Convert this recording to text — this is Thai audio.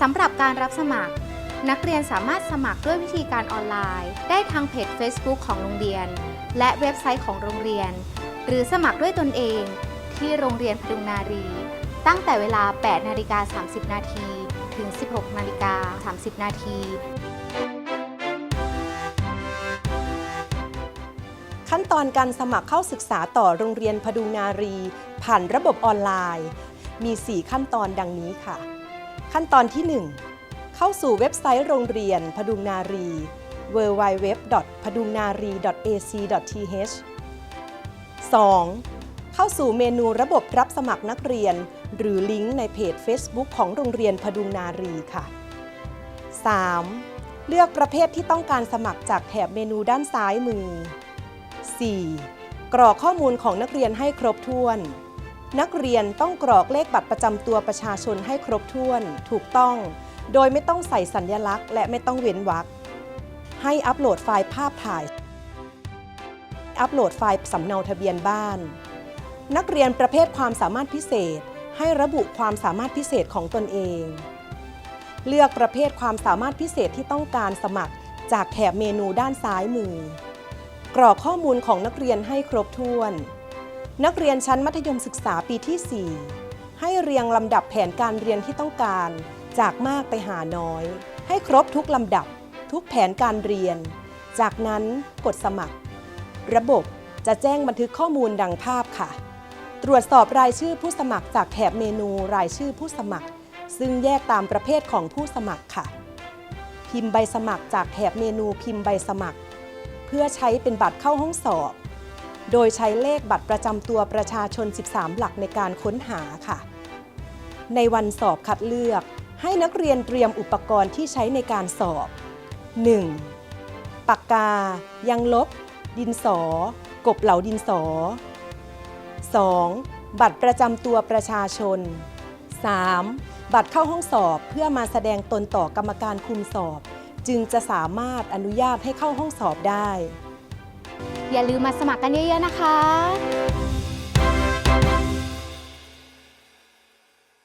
สำหรับการรับสมัคร นักเรียนสามารถสมัครด้วยวิธีการออนไลน์ ได้ทางเพจ Facebook ของโรงเรียน และเว็บไซต์ของโรงเรียน หรือสมัครด้วยตนเอง ที่โรงเรียนพดุงนารี ตั้งแต่เวลา 8 นาฬิกา 30 นาทีถึง 16 นาฬิกา 30 นาทีขั้นตอนการสมัครเข้าศึกษาต่อโรงเรียนพดุงนารี ผ่านระบบออนไลน์ มี 4 ขั้นตอนดังนี้ค่ะ ขั้นตอนที่ 1 เข้าสู่เว็บไซต์โรงเรียนพดุงนารี www. พดุงนารี ac.th 2. เข้าสู่เมนูระบบรับสมัครนักเรียน หรือลิงก์ในเพจ Facebook ของโรงเรียนพดุงนารีค่ะ 3. เลือกประเภทที่ต้องการสมัครจากแถบเมนูด้านซ้ายมือ 4. กรอกข้อมูลของนักเรียนให้ครบถ้วน นักเรียนต้องกรอกเลขบัตรประจำตัวประชาชนให้ครบถ้วน ถูกต้อง โดยไม่ต้องใส่สัญลักษณ์ และไม่ต้องเว้นวรรคให้อัปโหลดไฟล์ภาพถ่าย อัปโหลดไฟล์สำเนาทะเบียนบ้าน นักเรียนประเภทความสามารถพิเศษ ให้ระบุความสามารถพิเศษของตนเอง เลือกประเภทความสามารถพิเศษที่ต้องการสมัครจากแถบเมนูด้านซ้ายมือ กรอกข้อมูลของนักเรียนให้ครบถ้วน นักเรียนชั้นมัธยมศึกษาปีที่ 4 ให้เรียงลำดับแผนการเรียนที่ต้องการ จากมากไปหาน้อย ให้ครบทุกลำดับ ทุกแผนการเรียน จากนั้นกดสมัคร ระบบจะแจ้งบันทึกข้อมูลดังภาพค่ะ ตรวจสอบรายชื่อผู้สมัครจากแถบเมนูรายชื่อผู้สมัคร ซึ่งแยกตามประเภทของผู้สมัครค่ะ พิมพ์ใบสมัครจากแถบเมนูพิมพ์ใบสมัคร เพื่อใช้เป็นบัตรเข้าห้องสอบ โดยใช้เลขบัตรประจำตัวประชาชน 13 หลักในการค้นหาค่ะ ในวันสอบคัดเลือก ให้นักเรียนเตรียมอุปกรณ์ที่ใช้ในการสอบ 1. ปากกา ยังลบ ดินสอ กบเหลาดินสอ 2. บัตรประจำตัวประชาชน 3. บัตรเข้าห้องสอบเพื่อมาแสดงตนต่อกรรมการคุมสอบ จึงจะสามารถอนุญาตให้เข้าห้องสอบได้ อย่าลืมมาสมัครกันเยอะๆนะคะ